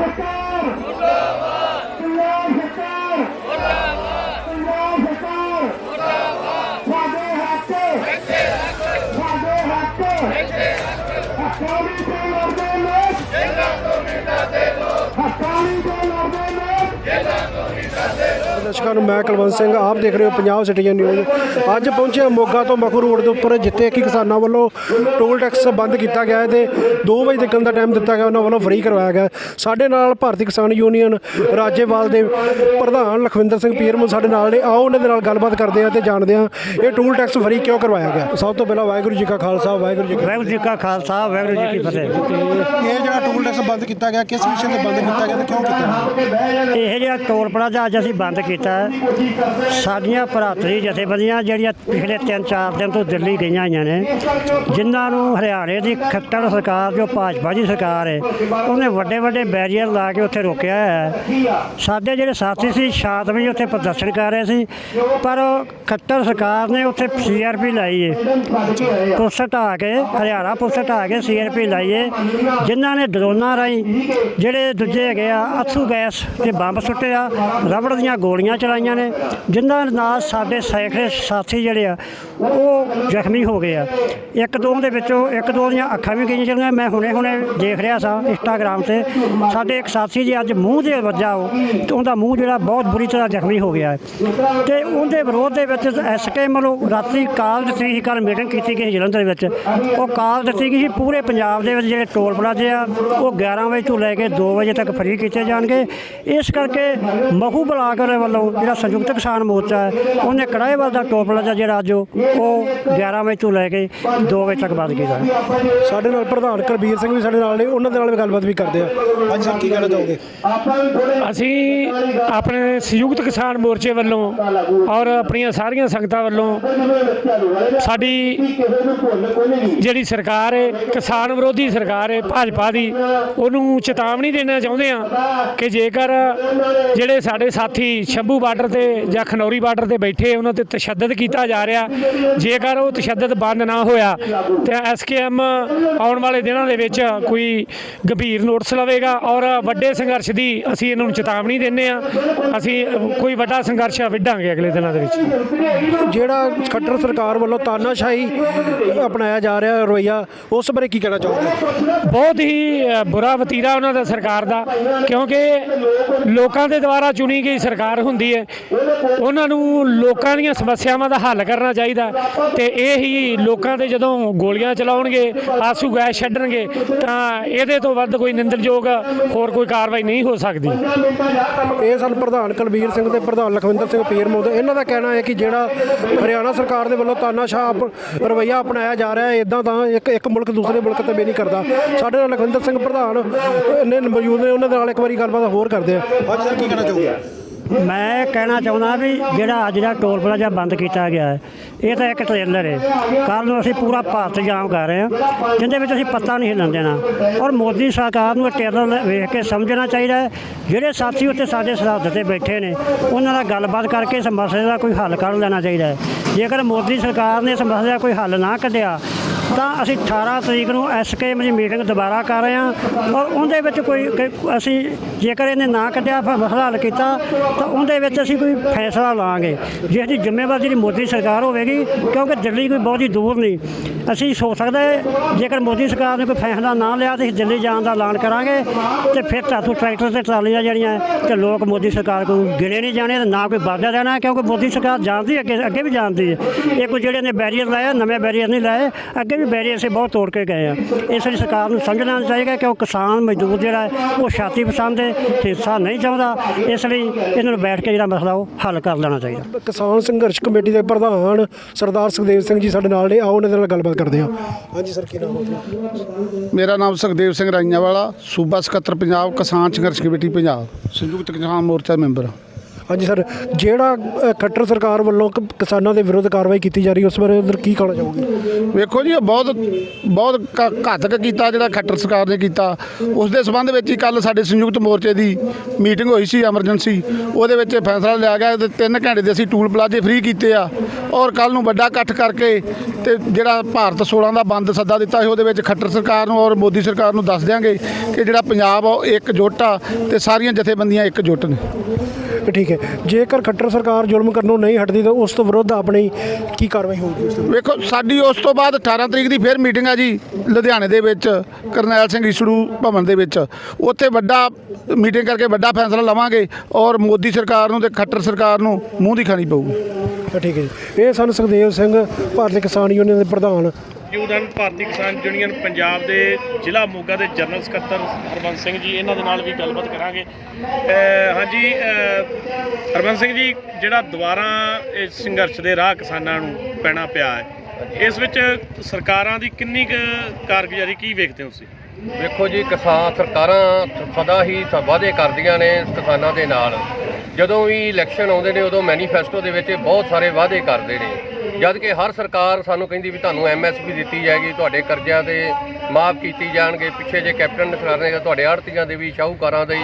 ਸਰਕਾਰ ਦਰਸ਼ਕਾਂ ਨੂੰ ਮੈਂ ਕੁਲਵੰਤ ਸਿੰਘ ਆਪ ਦੇਖ ਰਹੇ ਹੋ ਪੰਜਾਬ ਸਿਟੀਜ਼ਨ ਨਿਊਜ਼। ਅੱਜ ਪਹੁੰਚੇ ਹਾਂ ਮੋਗਾ ਤੋਂ ਮਖੂ ਰੋਡ ਦੇ ਉੱਪਰ ਜਿੱਥੇ ਕਿ ਕਿਸਾਨਾਂ ਵੱਲੋਂ ਟੋਲ ਟੈਕਸ ਬੰਦ ਕੀਤਾ ਗਿਆ ਹੈ ਤੇ 2 ਵਜੇ ਤੱਕ ਦਾ ਟਾਈਮ ਦਿੱਤਾ ਗਿਆ ਉਹਨਾਂ ਵੱਲੋਂ ਫ੍ਰੀ ਕਰਵਾਇਆ ਗਿਆ ਸਾਡੇ ਨਾਲ ਭਾਰਤੀ ਕਿਸਾਨ ਯੂਨੀਅਨ ਰਾਜੇਵਾਲ ਦੇ ਪ੍ਰਧਾਨ ਲਖਵਿੰਦਰ ਸਿੰਘ ਪੀਰਮੂ ਸਾਡੇ ਨਾਲ ਨੇ। ਆਓ ਉਹਨਾਂ ਦੇ ਨਾਲ ਗੱਲਬਾਤ ਕਰਦੇ ਹਾਂ ਤੇ ਜਾਣਦੇ ਹਾਂ ਇਹ ਟੋਲ ਟੈਕਸ ਫ੍ਰੀ ਕਿਉਂ ਕਰਵਾਇਆ ਗਿਆ। ਸਭ ਤੋਂ ਪਹਿਲਾਂ ਵਾਹਿਗੁਰੂ ਜੀ ਕਾ ਖਾਲਸਾ ਵਾਹਿਗੁਰੂ ਜੀ ਕੀ ਵਾਹਿਗੁਰੂ ਜੀ ਕਾ ਖਾਲਸਾ ਵਾਹਿਗੁਰੂ ਜੀ ਕੀ ਫਤਿਹ। ਫਤਿਹ ਇਹ ਜਿਹੜਾ ਟੋਲ ਟੈਕਸ ਬੰਦ ਕੀਤਾ ਗਿਆ ਕਿਸ ਵਿਸ਼ੇ ਤੇ ਬੰਦ ਕੀਤਾ ਗਿਆ ਤੇ ਕਿਉਂ ਕੀਤਾ ਇਹ ਜਿਹੜਾ ਟੋਲ ਪਲਾਜ਼ਾ ਅੱਜ ਅਸੀਂ ਬੰਦ ਕੀਤਾ ਹੈ, ਸਾਡੀਆਂ ਭਰਾਤਰੀ ਜਥੇਬੰਦੀਆਂ ਜਿਹੜੀਆਂ ਪਿਛਲੇ 3-4 ਦਿਨ ਤੋਂ ਦਿੱਲੀ ਗਈਆਂ ਹੋਈਆਂ ਨੇ ਜਿਨ੍ਹਾਂ ਨੂੰ ਹਰਿਆਣੇ ਦੀ ਖੱਟੜ ਸਰਕਾਰ ਜੋ ਭਾਜਪਾ ਦੀ ਸਰਕਾਰ ਹੈ ਉਹਨੇ ਵੱਡੇ ਵੱਡੇ ਬੈਰੀਅਰ ਲਾ ਕੇ ਉੱਥੇ ਰੋਕਿਆ ਹੈ। ਸਾਡੇ ਜਿਹੜੇ ਸਾਥੀ ਸੀ ਸ਼ਾਂਤਮਈ ਉੱਥੇ ਪ੍ਰਦਰਸ਼ਨ ਕਰ ਰਹੇ ਸੀ ਪਰ ਖੱਟੜ ਸਰਕਾਰ ਨੇ ਉੱਥੇ ਸੀਆਰਪੀ ਲਾਈ ਹੈ ਪੁਲਿਸ ਢਾਹ ਕੇ ਹਰਿਆਣਾ ਪੁਲਿਸ ਢਾਹ ਕੇ ਸੀਆਰਪੀ ਲਾਈਏ ਜਿਨ੍ਹਾਂ ਨੇ ਡਰੋਨਾਂ ਰਾਹੀਂ ਜਿਹੜੇ ਦੂਜੇ ਹੈਗੇ ਆ ਅਥੂ ਗੈਸ 'ਤੇ ਬੰਬ ਸੁੱਟੇ ਆ ਰਬੜ ਦੀਆਂ ਗੋਲੀਆਂ ਚਲਾਈਆਂ ਨੇ, ਜਿਨ੍ਹਾਂ ਨਾਲ ਸਾਡੇ ਸੈਂਕੜੇ ਸਾਥੀ ਜਿਹੜੇ ਆ, ਉਹ ਜ਼ਖਮੀ ਹੋ ਗਏ ਆ। ਇੱਕ ਦੋ ਦੇ ਵਿੱਚੋਂ ਇੱਕ ਦੋ ਦੀਆਂ ਅੱਖਾਂ ਵੀ ਗਈਆਂ ਚਲੀਆਂ ਮੈਂ ਹੁਣੇ ਹੁਣੇ ਦੇਖ ਰਿਹਾ ਸਾਂ ਇੰਸਟਾਗ੍ਰਾਮ ਤੇ। ਸਾਡੇ ਇੱਕ ਸਾਥੀ ਜੀ ਅੱਜ ਮੂੰਹ ਦੇ ਵੱਜਾ ਉਹ, ਤੇ ਉਹਦਾ ਮੂੰਹ ਜਿਹੜਾ ਬਹੁਤ ਬੁਰੀ ਤਰ੍ਹਾਂ ਜ਼ਖਮੀ ਹੋ ਗਿਆ ਹੈ। ਤੇ ਉਹਦੇ ਵਿਰੋਧ ਦੇ ਵਿੱਚ ਐਸਕੇ ਵੱਲੋਂ ਰਾਤੀ ਕਾਲ ਦਿੱਤੀ ਸੀ ਕੱਲ ਮੀਟਿੰਗ ਕੀਤੀ ਗਈ ਜਲੰਧਰ ਵਿੱਚ। ਉਹ ਕਾਲ ਦਿੱਤੀ ਗਈ ਸੀ, ਪੂਰੇ ਪੰਜਾਬ ਦੇ ਵਿੱਚ ਜਿਹੜੇ ਟੋਲ ਪਲਾਜ਼ੇ ਆ, ਉਹ 11 ਵਜੇ ਤੋਂ ਲੈ ਕੇ 2 ਵਜੇ ਤੱਕ ਫਰੀ ਕੀਤੇ ਜਾਣਗੇ। ਇਸ ਕਰਕੇ ਮਹੂ ਬਲਾਕ ਵੱਲੋਂ ਵੱਲੋਂ ਜਿਹੜਾ ਸੰਯੁਕਤ ਕਿਸਾਨ ਮੋਰਚਾ ਹੈ ਉਹਨੇ ਕੜਾਏਵਾਲ ਦਾ ਟੋਲ ਪਲਾਜ਼ਾ ਜਿਹੜਾ ਅੱਜ ਉਹ ਉਹ 11 ਵਜੇ ਤੋਂ ਲੈ ਕੇ 2 ਵਜੇ ਤੱਕ ਬੰਦ ਕੀਤਾ। ਹੈ ਸਾਡੇ ਨਾਲ ਪ੍ਰਧਾਨ ਕੁਲਬੀਰ ਸਿੰਘ ਵੀ ਸਾਡੇ ਨਾਲ ਨੇ ਉਹਨਾਂ ਦੇ ਨਾਲ ਵੀ ਗੱਲਬਾਤ ਵੀ ਕਰਦੇ ਆ। ਸਰ ਕੀ ਕਹਿਣਾ ਚਾਹੋਗੇ? ਅਸੀਂ ਆਪਣੇ ਸੰਯੁਕਤ ਕਿਸਾਨ ਮੋਰਚੇ ਵੱਲੋਂ ਔਰ ਆਪਣੀਆਂ ਸਾਰੀਆਂ ਸੰਗਤਾਂ ਵੱਲੋਂ ਸਾਡੀ ਜਿਹੜੀ ਸਰਕਾਰ ਹੈ ਕਿਸਾਨ ਵਿਰੋਧੀ ਸਰਕਾਰ ਹੈ ਭਾਜਪਾ ਦੀ ਉਹਨੂੰ ਚੇਤਾਵਨੀ ਦੇਣਾ ਚਾਹੁੰਦੇ ਆ ਕਿ ਜੇਕਰ ਜਿਹੜੇ ਸਾਡੇ ਸਾਥੀ ਸ਼ੰਭੂ ਬਾਰਡਰ ਤੇ ਜਾਂ ਖਨੌਰੀ ਬਾਰਡਰ ਤੇ ਬੈਠੇ ਉਹਨਾਂ ਤੇ ਤਸ਼ੱਦਦ ਕੀਤਾ ਜਾ ਰਿਹਾ। ਜੇਕਰ ਉਹ ਤਸ਼ੱਦਦ ਬੰਦ ਨਾ ਹੋਇਆ ਤੇ ਐਸਕੇਐਮ ਆਉਣ ਵਾਲੇ ਦਿਨਾਂ ਦੇ ਵਿੱਚ ਕੋਈ ਗੰਭੀਰ ਨੋਟਿਸ ਲਵੇਗਾ ਔਰ ਵੱਡੇ ਸੰਘਰਸ਼ ਦੀ ਅਸੀਂ ਇਹਨਾਂ ਨੂੰ ਚੇਤਾਵਨੀ ਦਿੰਦੇ ਆ ਅਸੀਂ ਕੋਈ ਵੱਡਾ ਸੰਘਰਸ਼ ਵਿੱਢਾਂਗੇ ਅਗਲੇ ਦਿਨਾਂ ਦੇ ਵਿੱਚ। ਜਿਹੜਾ ਖੱਟਰ ਸਰਕਾਰ ਵੱਲੋਂ ਤਾਨਾਸ਼ਾਹੀ ਅਪਣਾਇਆ ਜਾ ਰਿਹਾ ਰਵਈਆ ਉਸ ਬਾਰੇ ਕੀ ਕਹਿਣਾ ਚਾਹੋਗੇ? ਬਹੁਤ ਹੀ ਬੁਰਾ ਵਤੀਰਾ ਉਹਨਾਂ ਦਾ ਸਰਕਾਰ ਦਾ ਕਿਉਂਕਿ ਲੋਕਾਂ ਦੇ ਦੁਆਰਾ ਚੁਣੀ ਗਈ ਸਰਕਾਰ ਹੁੰਦੀ ਹੈ। ਉਹਨਾਂ ਨੂੰ ਲੋਕਾਂ ਦੀਆਂ ਸਮੱਸਿਆਵਾਂ ਦਾ ਹੱਲ ਕਰਨਾ ਚਾਹੀਦਾ। ਤੇ ਇਹ ਹੀ ਲੋਕਾਂ ਤੇ ਜਦੋਂ ਗੋਲੀਆਂ ਚਲਾਉਣਗੇ ਆਸੂ ਗੈਸ ਛੱਡਣਗੇ ਤਾਂ ਇਹਦੇ ਤੋਂ ਵੱਧ ਕੋਈ ਨਿੰਦਣਯੋਗ ਹੋਰ ਕੋਈ ਕਾਰਵਾਈ ਨਹੀਂ ਹੋ ਸਕਦੀ। ਇਹ ਸਨ ਪ੍ਰਧਾਨ ਕੁਲਬੀਰ ਸਿੰਘ ਤੇ ਪ੍ਰਧਾਨ ਲਖਵਿੰਦਰ ਸਿੰਘ ਪੀਰਮੋਦ ਇਹਨਾਂ ਦਾ ਕਹਿਣਾ ਹੈ ਕਿ ਜਿਹੜਾ ਹਰਿਆਣਾ ਸਰਕਾਰ ਦੇ ਵੱਲੋਂ ਤਾਨਾਸ਼ਾਹ ਰਵੱਈਆ ਅਪਣਾਇਆ ਜਾ ਰਿਹਾ ਹੈ ਇਦਾਂ ਤਾਂ ਇੱਕ ਇੱਕ ਮੁਲਕ ਦੂਸਰੇ ਮੁਲਕ ਤੇ ਬੇ ਨਹੀਂ ਕਰਦਾ। ਸਾਡੇ ਨਾਲ ਲਖਵਿੰਦਰ ਸਿੰਘ ਪ੍ਰਧਾਨ ਨੇ ਮੌਜੂਦ ਨੇ ਉਹਨਾਂ ਦੇ ਨਾਲ ਇੱਕ ਵਾਰੀ ਗੱਲਬਾਤ ਹੋਰ ਕਰਦੇ ਆ ਸਰ ਕੀ ਕਹਿਣਾ ਚਾਹੋਗੇ? ਮੈਂ ਕਹਿਣਾ ਚਾਹੁੰਦਾ ਵੀ ਜਿਹੜਾ ਅੱਜ ਦਾ ਟੋਲ ਪਲਾਜ਼ਾ ਬੰਦ ਕੀਤਾ ਗਿਆ ਹੈ, ਇਹ ਤਾਂ ਇੱਕ ਟ੍ਰੇਲਰ ਹੈ। ਕੱਲ੍ਹ ਨੂੰ ਅਸੀਂ ਪੂਰਾ ਭਾਰਤ ਜਾਮ ਕਰ ਰਹੇ ਹਾਂ ਜਿੰਦੇ ਵਿੱਚ ਅਸੀਂ ਪੱਤਾ ਨਹੀਂ ਹਿੱਲਣ ਦੇਣਾ। ਔਰ ਮੋਦੀ ਸਰਕਾਰ ਨੂੰ ਇਹ ਟ੍ਰੇਲਰ ਵੇਖ ਕੇ ਸਮਝਣਾ ਚਾਹੀਦਾ ਹੈ, ਜਿਹੜੇ ਸਾਥੀ ਉੱਤੇ ਸਾਡੇ ਸਰਹੱਦ ਤੇ ਬੈਠੇ ਨੇ, ਉਹਨਾਂ ਨਾਲ ਗੱਲਬਾਤ ਕਰਕੇ ਇਸ ਮਸਲੇ ਦਾ ਕੋਈ ਹੱਲ ਕੱਢ ਲੈਣਾ ਚਾਹੀਦਾ ਹੈ। ਜੇਕਰ ਮੋਦੀ ਸਰਕਾਰ ਨੇ ਇਸ ਮਸਲੇ ਦਾ ਕੋਈ ਹੱਲ ਨਾ ਕੱਢਿਆ ਤਾਂ ਅਸੀਂ 18 ਤਰੀਕ ਨੂੰ ਐਸਕੇਐਮ ਦੀ ਮੀਟਿੰਗ ਦੁਬਾਰਾ ਕਰ ਰਹੇ ਹਾਂ ਔਰ ਉਹਦੇ ਵਿੱਚ ਕੋਈ ਅਸੀਂ ਜੇਕਰ ਇਹਨੇ ਨਾ ਕੱਢਿਆ, ਫਿਰ ਮਸਲਾ ਹੱਲ ਕੀਤਾ, ਤਾਂ ਉਹਦੇ ਵਿੱਚ ਅਸੀਂ ਕੋਈ ਫੈਸਲਾ ਲਾਂਗੇ ਜਿਸ ਦੀ ਜ਼ਿੰਮੇਵਾਰੀ ਜਿਹੜੀ ਮੋਦੀ ਸਰਕਾਰ ਹੋਵੇਗੀ, ਕਿਉਂਕਿ ਦਿੱਲੀ ਕੋਈ ਬਹੁਤ ਹੀ ਦੂਰ ਨਹੀਂ। ਅਸੀਂ ਸੋਚ ਸਕਦਾ ਹੈ, ਜੇਕਰ ਮੋਦੀ ਸਰਕਾਰ ਨੇ ਕੋਈ ਫੈਸਲਾ ਨਾ ਲਿਆ, ਤਾਂ ਅਸੀਂ ਦਿੱਲੀ ਜਾਣ ਦਾ ਐਲਾਨ ਕਰਾਂਗੇ, ਤੇ ਫਿਰ ਧਾਤੂ ਟਰੈਕਟਰ ਤੇ ਟਰਾਲੀਆਂ ਜਿਹੜੀਆਂ ਤੇ ਲੋਕ ਮੋਦੀ ਸਰਕਾਰ ਕੋਲ ਗਿਣੇ ਨਹੀਂ ਜਾਣੇ ਤੇ ਨਾ ਕੋਈ ਵਾਅਦਾ ਰਹਿਣਾ ਕਿਉਂਕਿ ਮੋਦੀ ਸਰਕਾਰ ਜਾਣਦੀ ਅੱਗੇ ਅੱਗੇ ਵੀ ਜਾਣਦੀ ਹੈ। ਇਹ ਕੋਈ ਜਿਹੜੇ ਨੇ ਬੈਰੀਅਰ ਲਾਇਆ, ਨਵੇਂ ਬੈਰੀਅਰ ਨਹੀਂ ਲਾਏ, ਅੱਗੇ ਵੀ ਬੈਰੀਅਰ ਸੇ ਬਹੁਤ ਤੋੜ ਕੇ ਗਏ ਆ। ਇਸ ਲਈ ਸਰਕਾਰ ਨੂੰ ਸਮਝਣਾ ਚਾਹੀਦਾ ਕਿ ਉਹ ਕਿਸਾਨ ਮਜ਼ਦੂਰ ਜਿਹੜਾ ਹੈ ਉਹ ਛਾਤੀ ਪਸੰਦ ਹੈ ਤੇ ਹਿੱਸਾ ਨਹੀਂ ਚਾਹੁੰਦਾ। ਇਸ ਲਈ ਇਹਨਾਂ ਨੂੰ ਬੈਠ ਕੇ ਜਿਹੜਾ ਮਸਲਾ ਉਹ ਹੱਲ ਕਰ ਲੈਣਾ ਚਾਹੀਦਾ। ਕਿਸਾਨ ਸੰਘਰਸ਼ ਕਮੇਟੀ ਦੇ ਪ੍ਰਧਾਨ ਸਰਦਾਰ ਸੁਖਦੇਵ ਸਿੰਘ ਜੀ ਸਾਡੇ ਨਾਲ ਨੇ। ਆਓ ਉਹਨਾਂ ਦੇ ਨਾਲ ਗੱਲਬਾਤ ਕਰਦੇ ਹਾਂ। ਹਾਂਜੀ ਸਰ ਕੀ ਨਾਮ ਹੈ ਮੇਰਾ ਨਾਮ ਸੁਖਦੇਵ ਸਿੰਘ ਰਾਈਆਂ ਵਾਲਾ ਸੂਬਾ ਸਕੱਤਰ ਪੰਜਾਬ ਕਿਸਾਨ ਸੰਘਰਸ਼ ਕਮੇਟੀ ਪੰਜਾਬ। ਸੰਯੁਕਤ ਕਿਸਾਨ ਮੋਰਚਾ ਮੈਂਬਰ ਹਾਂਜੀ ਸਰ ਜਿਹੜਾ ਅ, ਖੱਟਰ ਸਰਕਾਰ ਵੱਲੋਂ ਕ- ਕਿਸਾਨਾਂ ਦੇ ਵਿਰੁੱਧ ਕਾਰਵਾਈ ਕੀਤੀ ਜਾ ਰਹੀ ਉਸ ਬਾਰੇ ਉਧਰ ਕੀ ਕਹਿਣਾ ਚਾਹੋਗੇ? ਵੇਖੋ ਜੀ ਇਹ ਬਹੁਤ ਬਹੁਤ ਘ- ਘਾਤਕ ਕੀਤਾ ਜਿਹੜਾ ਖੱਟਰ ਸਰਕਾਰ ਨੇ ਕੀਤਾ। ਉਸ ਦੇ ਸਬੰਧ ਵਿੱਚ ਹੀ ਕੱਲ ਸਾਡੇ ਸੰਯੁਕਤ ਮੋਰਚੇ ਦੀ ਮੀਟਿੰਗ ਹੋਈ ਸੀ ਐਮਰਜੈਂਸੀ। ਉਹਦੇ ਵਿੱਚ ਇਹ ਫੈਸਲਾ ਲਿਆ ਗਿਆ ਤੇ 3 ਘੰਟੇ ਦੇ ਅਸੀਂ ਟੂਲ ਪਲਾਜ਼ੇ ਫ੍ਰੀ ਕੀਤੇ ਆ। ਔਰ ਕੱਲ ਨੂੰ ਵੱਡਾ ਇਕੱਠ ਕਰਕੇ ਤੇ ਜਿਹੜਾ ਭਾਰਤ 16 ਦਾ ਬੰਦ ਸੱਦਾ ਦਿੱਤਾ ਸੀ ਉਹਦੇ ਵਿੱਚ ਖੱਟਰ ਸਰਕਾਰ ਨੂੰ ਔਰ ਮੋਦੀ ਸਰਕਾਰ ਨੂੰ ਦੱਸ ਦਿਆਂਗੇ ਕਿ ਜਿਹੜਾ ਪੰਜਾਬ ਆ ਉਹ ਇੱਕ ਜੁੱਟ ਆ ਤੇ ਸਾਰੀਆਂ ਜਥੇਬੰਦੀਆਂ ਇੱਕ ਜੁੱਟ ਨੇ। ਠੀਕ ਹੈ। ਜੇਕਰ ਖੱਟਰ ਸਰਕਾਰ ਜ਼ੁਲਮ ਕਰਨੋਂ ਨਹੀਂ ਹਟਦੀ ਤਾਂ ਉਸ ਤੋਂ ਵਿਰੁੱਧ ਆਪਣੀ ਕੀ ਕਾਰਵਾਈ ਹੋਊਗੀ ਉਸ ਤੋਂ? ਵੇਖੋ ਸਾਡੀ ਉਸ ਤੋਂ ਬਾਅਦ 18 ਤਰੀਕ ਦੀ ਫਿਰ ਮੀਟਿੰਗ ਆ ਜੀ ਲੁਧਿਆਣੇ ਦੇ ਵਿੱਚ ਕਰਨੈਲ ਸਿੰਘ ਈਸੜੂ ਭਵਨ ਦੇ ਵਿੱਚ। ਉੱਥੇ ਵੱਡਾ ਮੀਟਿੰਗ ਕਰਕੇ ਵੱਡਾ ਫੈਸਲਾ ਲਵਾਂਗੇ ਔਰ ਮੋਦੀ ਸਰਕਾਰ ਨੂੰ ਤੇ ਖੱਟਰ ਸਰਕਾਰ ਨੂੰ ਮੂੰਹ ਦੀ ਖਾਣੀ ਪਊਗੀ। ਤਾਂ ਠੀਕ ਹੈ ਜੀ। ਇਹ ਸਨ ਸੁਖਦੇਵ ਸਿੰਘ ਭਾਰਤੀ ਕਿਸਾਨ ਯੂਨੀਅਨ ਦੇ ਪ੍ਰਧਾਨ ਯੂਨੀਅਨ ਭਾਰਤੀ ਕਿਸਾਨ ਯੂਨੀਅਨ ਪੰਜਾਬ ਦੇ ਜ਼ਿਲ੍ਹਾ ਮੋਗਾ ਦੇ ਜਨਰਲ ਸਕੱਤਰ ਹਰਬੰਸ ਸਿੰਘ ਜੀ ਇਹਨਾਂ ਦੇ ਨਾਲ ਵੀ ਗੱਲਬਾਤ ਕਰਾਂਗੇ। ਹਾਂਜੀ ਹਰਬੰਸ ਸਿੰਘ ਜੀ ਜਿਹੜਾ ਦੁਬਾਰਾ ਇਸ ਸੰਘਰਸ਼ ਦੇ ਰਾਹ ਕਿਸਾਨਾਂ ਨੂੰ ਪੈਣਾ ਪਿਆ ਹੈ ਇਸ ਵਿੱਚ ਸਰਕਾਰਾਂ ਦੀ ਕਿੰਨੀ ਕਾਰਗੁਜ਼ਾਰੀ ਕੀ ਵੇਖਦੇ ਹੋ ਤੁਸੀਂ? ਵੇਖੋ ਜੀ ਕਿਸਾਨ ਸਰਕਾਰਾਂ ਸਦਾ ਹੀ ਵਾਅਦੇ ਕਰਦੀਆਂ ਨੇ ਕਿਸਾਨਾਂ ਦੇ ਨਾਲ। ਜਦੋਂ ਵੀ ਇਲੈਕਸ਼ਨ ਆਉਂਦੇ ਨੇ ਉਦੋਂ ਮੈਨੀਫੈਸਟੋ ਦੇ ਵਿੱਚ ਇਹ ਬਹੁਤ ਸਾਰੇ ਵਾਅਦੇ ਕਰਦੇ ਨੇ। ਜਦ ਕਿ ਹਰ ਸਰਕਾਰ ਸਾਨੂੰ ਕਹਿੰਦੀ ਵੀ ਤੁਹਾਨੂੰ ਐਮਐਸਪੀ ਦਿੱਤੀ ਜਾਏਗੀ, ਤੁਹਾਡੇ ਕਰਜ਼ਿਆਂ 'ਤੇ ਮਾਫ ਕੀਤੀ ਜਾਣਗੇ, ਪਿੱਛੇ ਜੇ ਕੈਪਟਨ ਸਰਕਾਰ ਨੇ ਤੁਹਾਡੇ ਆੜਤੀਆਂ ਦੇ ਵੀ, ਸ਼ਾਹੂਕਾਰਾਂ ਦੇ,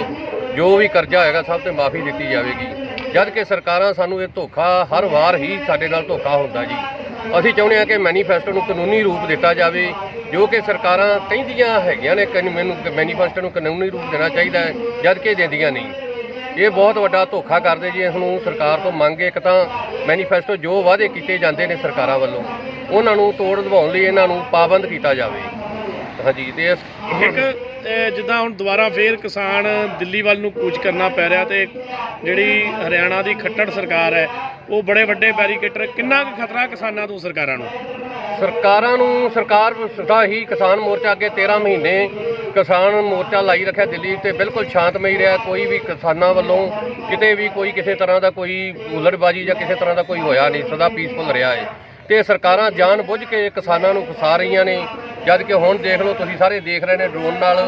ਜੋ ਵੀ ਕਰਜ਼ਾ ਹੋਏਗਾ ਸਭ ਤੇ ਮਾਫੀ ਦਿੱਤੀ ਜਾਵੇਗੀ। ਜਦ ਕਿ ਸਰਕਾਰਾਂ ਸਾਨੂੰ ਇਹ ਧੋਖਾ ਹਰ ਵਾਰ ਹੀ ਸਾਡੇ ਨਾਲ ਧੋਖਾ ਹੁੰਦਾ ਜੀ। ਅਸੀਂ ਚਾਹੁੰਦੇ ਹਾਂ ਕਿ ਮੈਨੀਫੈਸਟੋ ਨੂੰ ਕਾਨੂੰਨੀ ਰੂਪ ਦਿੱਤਾ ਜਾਵੇ, ਜੋ ਕਿ ਸਰਕਾਰਾਂ ਕਹਿੰਦੀਆਂ ਹੈਗੀਆਂ ਨੇ ਕਿ ਮੈਨੂੰ ਮੈਨੀਫੈਸਟੋ ਨੂੰ ਕਾਨੂੰਨੀ ਰੂਪ ਦੇਣਾ ਚਾਹੀਦਾ ਹੈ, ਜਦ ਕਿ ਦਿੰਦੀਆਂ ਨਹੀਂ। ਇਹ ਬਹੁਤ ਵੱਡਾ ਧੋਖਾ ਕਰਦੇ ਜੀ, ਇਸ ਨੂੰ ਸਰਕਾਰ ਤੋਂ ਮੰਗ ਇੱਕ ਤਾਂ ਮੈਨੀਫੈਸਟੋ ਜੋ ਵਾਅਦੇ ਕੀਤੇ ਜਾਂਦੇ ਨੇ ਸਰਕਾਰਾਂ ਵੱਲੋਂ, ਉਹਨਾਂ ਨੂੰ ਤੋੜ ਦਵਾਉਣ ਲਈ ਇਹਨਾਂ ਨੂੰ ਪਾਬੰਦ ਕੀਤਾ ਜਾਵੇ। ਹਾਂਜੀ, ਤੇ ਇੱਕ ਜਿੱਦਾਂ ਹੁਣ ਦੁਬਾਰਾ ਫੇਰ ਕਿਸਾਨ ਦਿੱਲੀ ਵੱਲ ਨੂੰ ਕੂਚ ਕਰਨਾ ਪੈ ਰਿਹਾ ਤੇ ਜਿਹੜੀ ਹਰਿਆਣਾ ਦੀ ਖੱਟੜ ਸਰਕਾਰ ਹੈ, ਉਹ ਬੜੇ ਵੱਡੇ ਬੈਰੀਕੇਟਰ, ਕਿੰਨਾ ਕੁ ਖਤਰਾ ਕਿਸਾਨਾਂ ਤੋਂ ਸਰਕਾਰਾਂ ਨੂੰ? ਸਰਕਾਰਾਂ ਨੂੰ ਸਰਕਾਰ ਦਾ ਹੀ ਕਿਸਾਨ ਮੋਰਚਾ ਅੱਗੇ 13 ਮਹੀਨੇ ਕਿਸਾਨ ਮੋਰਚਾ ਲਾਈ ਰੱਖਿਆ ਦਿੱਲੀ ਤੇ ਬਿਲਕੁਲ ਸ਼ਾਂਤਮਈ ਰਿਹਾ। ਕੋਈ ਵੀ ਕਿਸਾਨਾਂ ਵੱਲੋਂ ਕਿਤੇ ਵੀ ਕੋਈ ਕਿਸੇ ਤਰ੍ਹਾਂ ਦਾ ਕੋਈ ਹੁੱਲੜਬਾਜੀ ਜਾਂ ਕਿਸੇ ਤਰ੍ਹਾਂ ਦਾ ਕੋਈ ਹੋਇਆ ਨਹੀਂ, ਸਦਾ ਪੀਸਫੁਲ ਰਿਹਾ ਹੈ ਤੇ ਸਰਕਾਰਾਂ ਜਾਣ ਬੁੱਝ ਕੇ ਕਿਸਾਨਾਂ ਨੂੰ ਫਸਾ ਰਹੀਆਂ ਨੇ। ਜਦ ਕਿ ਹੁਣ ਦੇਖ ਲਓ ਤੁਸੀਂ ਸਾਰੇ ਦੇਖ ਰਹੇ ਨੇ ਡਰੋਨ ਨਾਲ,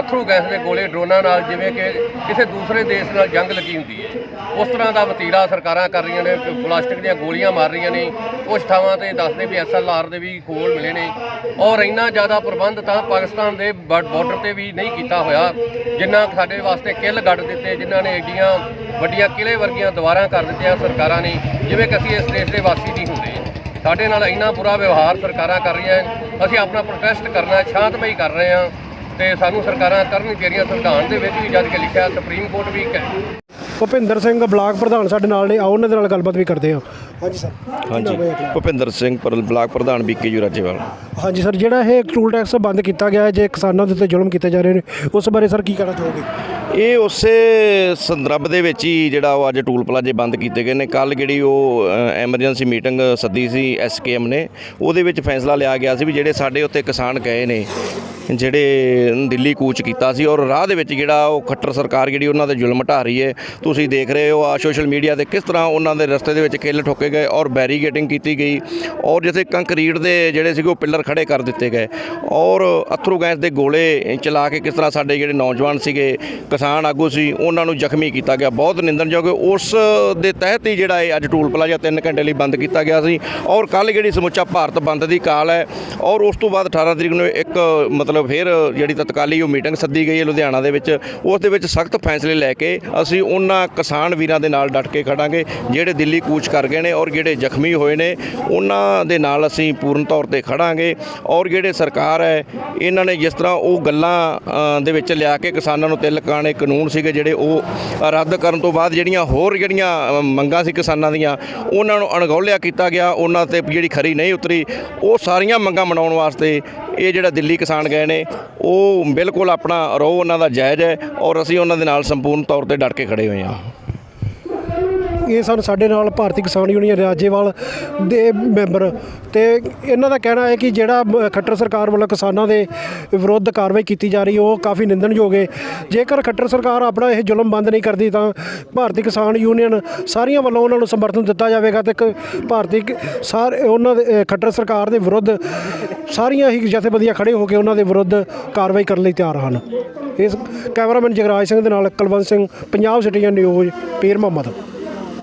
ਅਥਰੂ ਗੈਸ ਦੇ ਗੋਲੇ ਡਰੋਨਾਂ ਨਾਲ, ਜਿਵੇਂ ਕਿ ਕਿਸੇ ਦੂਸਰੇ ਦੇਸ਼ ਨਾਲ ਜੰਗ ਲੱਗੀ ਹੁੰਦੀ ਹੈ। ਉਸ ਤਰ੍ਹਾਂ ਦਾ ਵਤੀਰਾ ਸਰਕਾਰਾਂ ਕਰ ਰਹੀਆਂ ਨੇ, ਪਲਾਸਟਿਕ ਦੀਆਂ ਗੋਲੀਆਂ ਮਾਰ ਰਹੀਆਂ ਨੇ। ਕੁਝ ਥਾਵਾਂ ਤੇ ਦੱਸਦੇ ਵੀ ਐਸਐਲਆਰ ਦੇ ਵੀ ਖੋਲ ਮਿਲੇ ਨੇ। ਔਰ ਇੰਨਾ ਜ਼ਿਆਦਾ ਪ੍ਰਬੰਧ ਤਾਂ ਪਾਕਿਸਤਾਨ ਦੇ ਬਾਰਡਰ ਤੇ ਵੀ ਨਹੀਂ ਕੀਤਾ ਹੋਇਆ, ਜਿੰਨਾ ਸਾਡੇ ਵਾਸਤੇ ਕਿੱਲ ਗੱਡ ਦਿੱਤੇ, ਜਿਨ੍ਹਾਂ ਨੇ ਏਡੀਆਂ ਵੱਡੀਆਂ ਕਿਲੇ ਵਰਗੀਆਂ ਦੀਵਾਰਾਂ ਕਰ ਦਿੱਤੀਆਂ ਸਰਕਾਰਾਂ ਨੇ, ਜਿਵੇਂ ਕਿ ਅਸੀਂ ਇਸ ਦੇਸ਼ ਦੇ ਵਾਸੀ ਨਹੀਂ ਹੁੰਦੇ। ਸਾਡੇ ਨਾਲ ਇੰਨਾ ਬੁਰਾ ਵਿਵਹਾਰ ਸਰਕਾਰਾਂ ਕਰ ਰਹੀਆਂ ਅਸੀਂ ਆਪਣਾ ਪ੍ਰੋਟੈਸਟ ਕਰਨਾ ਸ਼ਾਂਤਮਈ ਕਰ ਰਹੇ ਹਾਂ ਤੇ ਸਾਨੂੰ ਸਰਕਾਰਾਂ ਕਰਨ ਚਾਹੀਦੀਆਂ ਸੰਵਿਧਾਨ ਦੇ ਵਿੱਚ ਵੀ ਜਦ ਕਿ ਲਿਖਿਆ ਸੁਪਰੀਮ ਕੋਰਟ ਵੀ ਕਹਿ- ਭੁਪਿੰਦਰ ਸਿੰਘ ਬਲਾਕ ਪ੍ਰਧਾਨ ਸਾਡੇ ਨਾਲ ਨੇ ਆਓ ਉਹਨਾਂ ਦੇ ਨਾਲ ਗੱਲਬਾਤ ਵੀ ਕਰਦੇ ਹਾਂ। ਹਾਂਜੀ ਸਰ ਹਾਂਜੀ। ਭੁਪਿੰਦਰ ਸਿੰਘ ਪਰ ਬਲਾਕ ਪ੍ਰਧਾਨ ਬੀਕੇ ਜੂ ਰਾਜੇਵਾਲ। ਹਾਂਜੀ ਸਰ ਜਿਹੜਾ ਇਹ ਟੂਲ ਟੈਕਸ ਬੰਦ ਕੀਤਾ ਗਿਆ ਹੈ ਜੇ ਕਿਸਾਨਾਂ ਦੇ ਉੱਤੇ ਜ਼ੁਲਮ ਕੀਤੇ ਜਾ ਰਹੇ ਨੇ ਉਸ ਬਾਰੇ ਸਰ ਕੀ ਕਹਿਣਾ ਚਾਹੋਗੇ? ਇਹ ਉਸੇ ਸੰਦਰਭ ਦੇ ਵਿੱਚ ਹੀ ਜਿਹੜਾ ਉਹ ਅੱਜ ਟੂਲ ਪਲਾਜੇ ਬੰਦ ਕੀਤੇ ਗਏ ਨੇ। ਕੱਲ ਜਿਹੜੀ ਉਹ ਐਮਰਜੈਂਸੀ ਮੀਟਿੰਗ ਸੱਦੀ ਸੀ ਐਸਕੇਐਮ ਨੇ ਉਹਦੇ ਵਿੱਚ ਫੈਸਲਾ ਲਿਆ ਗਿਆ ਸੀ ਵੀ ਜਿਹੜੇ ਸਾਡੇ ਉੱਤੇ ਕਿਸਾਨ ਗਏ ਨੇ ਜਿਹੜੇ ਦਿੱਲੀ ਕੂਚ ਕੀਤਾ ਸੀ ਔਰ ਰਾਹ ਦੇ ਵਿੱਚ ਜਿਹੜਾ ਉਹ ਖੱਟਰ ਸਰਕਾਰ ਜਿਹੜੀ ਉਹਨਾਂ ਦੇ ਜ਼ੁਲਮ ਢਾ ਰਹੀ ਹੈ, ਤੁਸੀਂ ਦੇਖ ਰਹੇ ਹੋ ਆ ਸੋਸ਼ਲ ਮੀਡੀਆ ਤੇ ਕਿਸ ਤਰ੍ਹਾਂ ਉਹਨਾਂ ਦੇ ਰਸਤੇ ਦੇ ਵਿੱਚ ਕਿੱਲ ਠੋਕੇ ਗਏ ਔਰ ਬੈਰੀਗੇਟਿੰਗ ਕੀਤੀ ਗਈ ਔਰ ਜਿੱਥੇ ਕੰਕਰੀਟ ਦੇ ਜਿਹੜੇ ਸੀਗੇ ਉਹ ਪਿੱਲਰ ਖੜੇ ਕਰ ਦਿੱਤੇ ਗਏ ਔਰ ਅਥਰੂ ਗੈਸ ਦੇ ਗੋਲੇ ਚਲਾ ਕੇ ਕਿਸ ਤਰ੍ਹਾਂ ਸਾਡੇ ਜਿਹੜੇ ਨੌਜਵਾਨ ਸੀਗੇ, ਕਿਸਾਨ ਆਗੂ ਸੀ, ਉਹਨਾਂ ਨੂੰ ਜ਼ਖਮੀ ਕੀਤਾ ਗਿਆ। ਬਹੁਤ ਨਿੰਦਣਯੋਗ ਉਸ ਦੇ ਤਹਿਤ ਹੀ ਜਿਹੜਾ ਇਹ ਅੱਜ ਟੂਲ ਪਲਾਜ਼ਾ 3 ਘੰਟੇ ਲਈ ਬੰਦ ਕੀਤਾ ਗਿਆ ਸੀ ਔਰ ਕੱਲ ਜਿਹੜੀ ਸਮੁੱਚਾ ਭਾਰਤ ਬੰਦ ਦੀ ਕਾਲ ਹੈ ਔਰ ਉਸ ਤੋਂ ਬਾਅਦ 18 ਤਰੀਕ ਨੂੰ ਇੱਕ ਮਤਲਬ ਫਿਰ ਜਿਹੜੀ ਤਤਕਾਲੀ ਉਹ ਮੀਟਿੰਗ ਸੱਦੀ ਗਈ ਹੈ ਲੁਧਿਆਣਾ ਦੇ ਵਿੱਚ, ਉਸ ਦੇ ਵਿੱਚ ਸਖਤ ਫੈਸਲੇ ਲੈ ਕੇ ਅਸੀਂ ਉਹਨਾਂ ਕਿਸਾਨ ਵੀਰਾਂ ਦੇ ਨਾਲ ਡਟ ਕੇ ਖੜਾਂਗੇ, ਜਿਹੜੇ ਦਿੱਲੀ ਕੂਚ ਕਰ ਗਏ ਨੇ ਔਰ ਜਿਹੜੇ ਜ਼ਖਮੀ ਹੋਏ ਨੇ, ਉਹਨਾਂ ਦੇ ਨਾਲ ਅਸੀਂ ਪੂਰਨ ਤੌਰ ਤੇ ਖੜਾਂਗੇ ਔਰ ਜਿਹੜੇ ਸਰਕਾਰ ਹੈ, ਇਹਨਾਂ ਨੇ ਜਿਸ ਤਰ੍ਹਾਂ ਉਹ ਗੱਲਾਂ ਦੇ ਵਿੱਚ ਲਿਆ ਕੇ ਕਿਸਾਨਾਂ ਨੂੰ ਤਿਲ ਕਾਣੇ ਕਾਨੂੰਨ ਸੀਗੇ ਜਿਹੜੇ ਉਹ ਰੱਦ ਕਰਨ ਤੋਂ ਬਾਅਦ ਜਿਹੜੀਆਂ ਹੋਰ ਜਿਹੜੀਆਂ ਮੰਗਾਂ ਸੀ ਕਿਸਾਨਾਂ ਦੀਆਂ, ਉਹਨਾਂ ਨੂੰ ਅਣਗੌਲਿਆ ਕੀਤਾ ਗਿਆ, ਉਹਨਾਂ ਤੇ ਜਿਹੜੀ ਖਰੀ ਨਹੀਂ ਉਤਰੀ, ਉਹ ਸਾਰੀਆਂ ਮੰਗਾਂ ਮਨਾਉਣ ਵਾਸਤੇ ਇਹ ਜਿਹੜਾ ਦਿੱਲੀ ਕਿਸਾਨ ਗਏ ਨੇ, ਉਹ ਬਿਲਕੁਲ ਆਪਣਾ ਰੋਹ ਉਹਨਾਂ ਦਾ ਜਾਇਜ਼ ਹੈ ਔਰ ਅਸੀਂ ਉਹਨਾਂ ਦੇ ਨਾਲ ਸੰਪੂਰਨ ਤੌਰ ਤੇ ਡਟ ਕੇ ਖੜੇ ਹੋਏ ਹਾਂ। ਇਹ ਸਨ ਸਾਡੇ ਨਾਲ ਭਾਰਤੀ ਕਿਸਾਨ ਯੂਨੀਅਨ ਰਾਜੇਵਾਲ ਦੇ ਮੈਂਬਰ ਤੇ ਇਹਨਾਂ ਦਾ ਕਹਿਣਾ ਹੈ ਕਿ ਜਿਹੜਾ ਖੱਟਰ ਸਰਕਾਰ ਵੱਲੋਂ ਕਿਸਾਨਾਂ ਦੇ ਵਿਰੁੱਧ ਕਾਰਵਾਈ ਕੀਤੀ ਜਾ ਰਹੀ, ਉਹ ਕਾਫੀ ਨਿੰਦਣਯੋਗ ਹੈ। ਜੇਕਰ ਖੱਟਰ ਸਰਕਾਰ ਆਪਣਾ ਇਹ ਜ਼ੁਲਮ ਬੰਦ ਨਹੀਂ ਕਰਦੀ ਤਾਂ ਭਾਰਤੀ ਕਿਸਾਨ ਯੂਨੀਅਨ ਸਾਰੀਆਂ ਵੱਲੋਂ ਉਹਨਾਂ ਨੂੰ ਸਮਰਥਨ ਦਿੱਤਾ ਜਾਵੇਗਾ ਤੇ ਇੱਕ ਭਾਰਤੀ ਸਾਰੇ, ਉਹਨਾਂ ਦੇ ਖੱਟਰ ਸਰਕਾਰ ਦੇ ਵਿਰੁੱਧ ਸਾਰੀਆਂ ਹੀ ਜਥੇਬੰਦੀਆਂ ਖੜੇ ਹੋ ਕੇ ਉਹਨਾਂ ਦੇ ਵਿਰੁੱਧ ਕਾਰਵਾਈ ਕਰਨ ਲਈ ਤਿਆਰ ਹਨ। ਇਸ ਕੈਮਰਾਮੈਨ ਜਗਰਾਜ ਸਿੰਘ ਦੇ ਨਾਲ ਕੁਲਵੰਤ ਸਿੰਘ, ਪੰਜਾਬ ਸਿਟੀਜ਼ਨ ਨਿਊਜ਼ ਪੀਰ ਮੁਹੰਮਦ।